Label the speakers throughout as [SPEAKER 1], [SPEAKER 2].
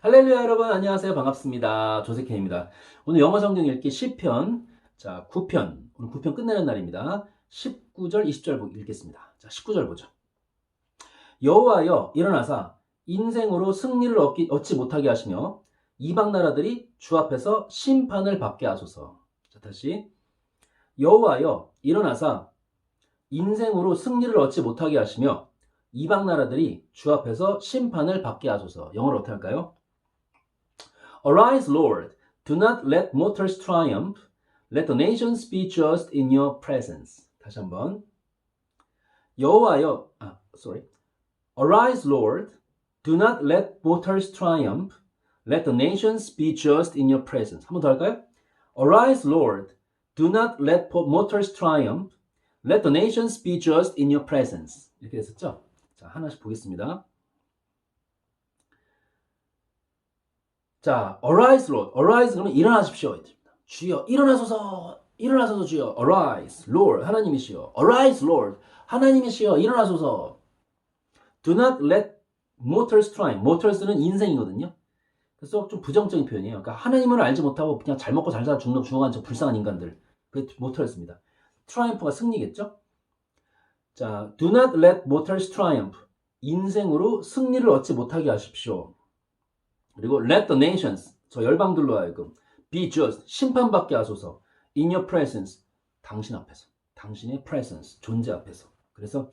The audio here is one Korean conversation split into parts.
[SPEAKER 1] 할렐루야 여러분. 안녕하세요. 반갑습니다. 조세켄입니다. 오늘 영어 성경 읽기 10편 자 9편. 오늘 9편 끝내는 날입니다. 19절 20절 읽겠습니다. 자 19절 보죠. 여호와여 일어나사. 인생으로 승리를 얻기, 얻지 못하게 하시며 이방 나라들이 주 앞에서 심판을 받게 하소서. 자 다시. 여호와여 일어나사. 인생으로 승리를 얻지 못하게 하시며 이방 나라들이 주 앞에서 심판을 받게 하소서. 영어로 어떻게 할까요? Arise, Lord. Do not let mortals triumph. Let the nations be just in your presence. 다시 한번. 여호와여, 아, sorry. Arise, Lord. Do not let mortals triumph. Let the nations be just in your presence. 한 번 더 할까요? Arise, Lord. Do not let mortals triumph. Let the nations be just in your presence. 이렇게 됐었죠? 자, 하나씩 보겠습니다. 자, arise, Lord. arise 그러면 일어나십시오. 주여, 일어나소서. 일어나소서 주여. arise, Lord. 하나님이시여. arise, Lord. 하나님이시여. 일어나소서. do not let mortals triumph. mortals는 인생이거든요. 그래서 좀 부정적인 표현이에요. 그러니까 하나님을 알지 못하고 그냥 잘 먹고 잘 살아 죽는 죽어간 저 불쌍한 인간들. 그게 mortals입니다. triumph가 승리겠죠? 자, do not let mortals triumph. 인생으로 승리를 얻지 못하게 하십시오. 그리고 let the nations, 저 열방들로 하여금 be just, 심판받게 하소서. in your presence, 당신 앞에서. 당신의 presence, 존재 앞에서. 그래서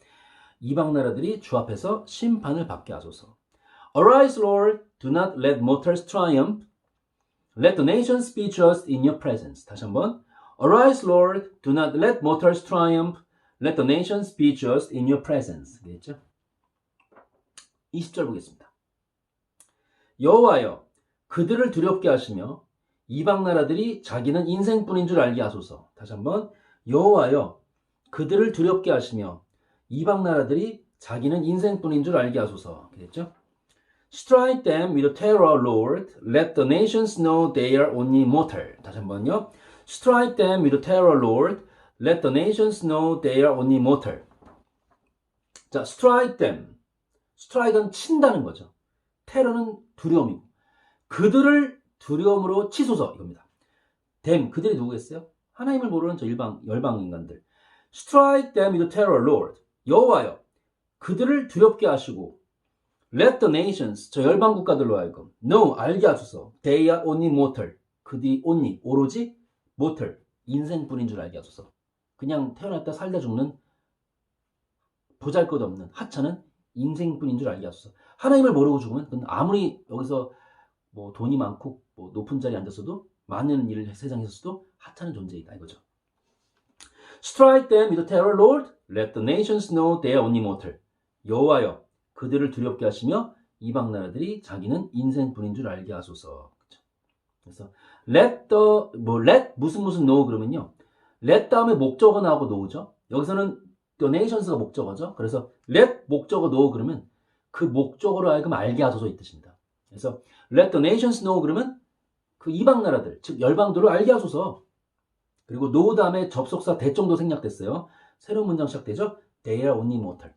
[SPEAKER 1] 이방 나라들이 주 앞에서 심판을 받게 하소서. Arise, Lord, do not let mortals triumph. Let the nations be just in your presence. 다시 한번. Arise, Lord, do not let mortals triumph. Let the nations be just in your presence. 되겠죠? 20절 보겠습니다. 여호와여 그들을 두렵게 하시며 이방 나라들이 자기는 인생뿐인 줄 알게 하소서. 다시 한번 여호와여 그들을 두렵게 하시며 이방 나라들이 자기는 인생뿐인 줄 알게 하소서. 그랬죠? Strike them with terror, Lord. Let the nations know they are only mortal. 다시 한번요. Strike them with terror, Lord. Let the nations know they are only mortal. 자, strike them. strike은 친다는 거죠. 테러는 두려움이고 그들을 두려움으로 치소서 이겁니다. them 그들이 누구겠어요? 하나님을 모르는 저 일방 열방 인간들. Strike them with terror, Lord. 여호와여 그들을 두렵게 하시고 Let the nations 저 열방 국가들로 하여금 know 알게 하소서. They are only mortal. 그들이 only 오로지 mortal 인생뿐인 줄 알게 하소서. 그냥 태어났다 살다 죽는 보잘것없는 하찮은 인생뿐인 줄 알게 하소서. 하나님을 모르고 죽으면 아무리 여기서 뭐 돈이 많고 뭐 높은 자리에 앉았어도 많은 일을 세상에 있었어도 하찮은 존재이다 이거죠. Strike them with terror, Lord. Let the nations know they are only mortal. 여호와여, 그들을 두렵게 하시며 이방 나라들이 자기는 인생뿐인 줄 알게 하소서. 그렇죠? 그래서 let the 뭐 let 무슨 무슨 know 그러면요. let 다음에 목적어 나오고 know죠. 여기서는 the nations가 목적어죠. 그래서 let 목적어 know 그러면 그 목적어로 하여금 알게 하소서 이 뜻입니다. 그래서 let the nations know 그러면 그 이방 나라들 즉 열방들을 알게 하소서. 그리고 know 다음에 접속사 대정도 생략됐어요. 새로운 문장 시작되죠. They are only mortal.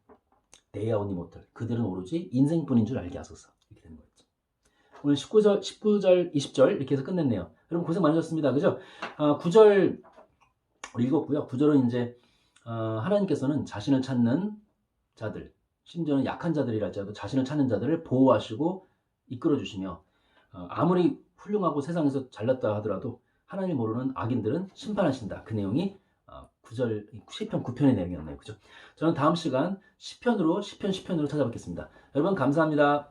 [SPEAKER 1] They are only mortal. 그들은 오로지 인생뿐인 줄 알게 하소서. 이렇게 되는 거죠. 오늘 19절, 19절, 20절 이렇게 해서 끝냈네요. 여러분 고생 많으셨습니다. 그죠? 아, 9절 읽었고요. 9절은 이제 어, 하나님께서는 자신을 찾는 자들, 심지어는 약한 자들이랄지라도 자신을 찾는 자들을 보호하시고 이끌어 주시며 어, 아무리 훌륭하고 세상에서 잘났다 하더라도 하나님 모르는 악인들은 심판하신다. 그 내용이 어, 9절, 10편 9편의 내용이었네요. 그죠? 저는 다음 시간 10편으로, 10편, 10편으로 찾아뵙겠습니다. 여러분 감사합니다.